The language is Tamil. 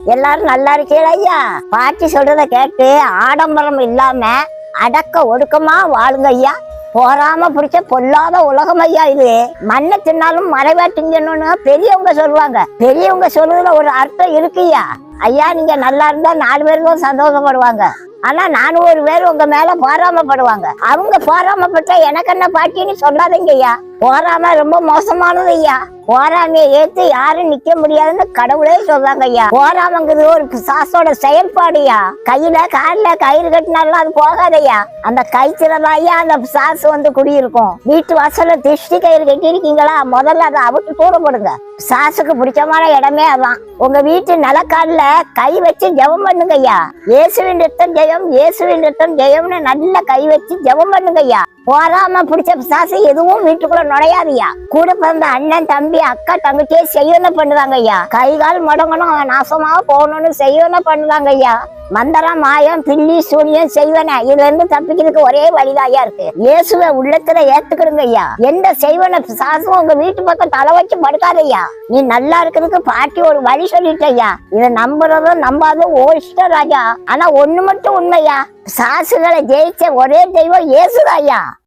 எல்லாரும் நல்லா இருக்கீங்களா ஐயா? பாட்டி சொல்றத கேட்டு ஆடம்பரம் இல்லாம அடக்க ஒடுக்கமா வாழுங்க ஐயா. போராம பிடிச்ச பொல்லாத உலகம் ஐயா இது. மண்ணை தின்னாலும் மறைவா திங்கணும்னு பெரியவங்க சொல்லுவாங்க. பெரியவங்க சொல்றதுல ஒரு அர்த்தம் இருக்குய்யா ஐயா நீங்க நல்லா இருந்தா நாலு பேருக்கும் சந்தோஷப்படுவாங்க. ஆனா நானூறு பேர் உங்க மேல போராமப்படுவாங்க. அவங்க போராமப்பட்டா எனக்கு என்ன பாட்டின்னு சொல்லாதீங்க ஐயா. போராம ரொம்ப மோசமானது ஐயா. போராமைய ஏத்து யாரும் நிக்க முடியாதுன்னு கடவுளே சொல்றாங்க ஐயா. போராமங்கிறது ஒரு சாசோட செயல்பாடுயா கையில கால்ல கயிறு கட்டினாலும் அது போகாதையா அந்த கயிற்றுலதான் ஐயா அந்த சாசு வந்து குடியிருக்கும். வீட்டு வாசல்ல திருஷ்டி கயிறு கட்டியிருக்கீங்களா? முதல்ல அதை அவுட்டு தூர சாசுக்கு பிடிச்சமான இடமே அதான். உங்க வீட்டு நிலக்கால்ல கை வச்சு ஜெபம் பண்ணுங்க ஐயா இயேசுவின் ரத்தம் ஜெயம் இயேசுவின் ரத்தம் ஜெயம்னு நல்ல கை வச்சு ஜெபம் பண்ணுங்க ஐயா போராம பிடிச்ச பிசாசு எதுவும் வீட்டுக்குள்ள நுழையாதுயா கூட பிறந்த அண்ணன் தம்பி அக்கா தங்கச்சியே செய்யணும் பண்ணுவாங்க ஐயா கை கால் முடங்கணும் நாசமா போகணும்னு செய்யணும் பண்ணுவாங்க ஐயா மந்திரம் மாயம் பில்லி சூனியம் செய்வன. இதுல இருந்து தப்பிக்கிறதுக்கு ஒரே வழிதாயா இருக்கு. இயேசுவை உள்ளத்துல ஏத்துக்கிடுங்க ஐயா. எந்த செய்வன சாசும் உங்க வீட்டு பக்கம் தலை வச்சு படுக்காதய்யா நீ நல்லா இருக்கிறதுக்கு பாட்டி ஒரு வழி சொல்லிட்டய்யா இதை நம்புறதும் நம்பாததும் ஓ இஷ்டம் ராஜா. ஆனா ஒண்ணு மட்டும் உண்மையா சாசுகளை ஜெயிச்ச ஒரே தெய்வம் இயேசுதாய்யா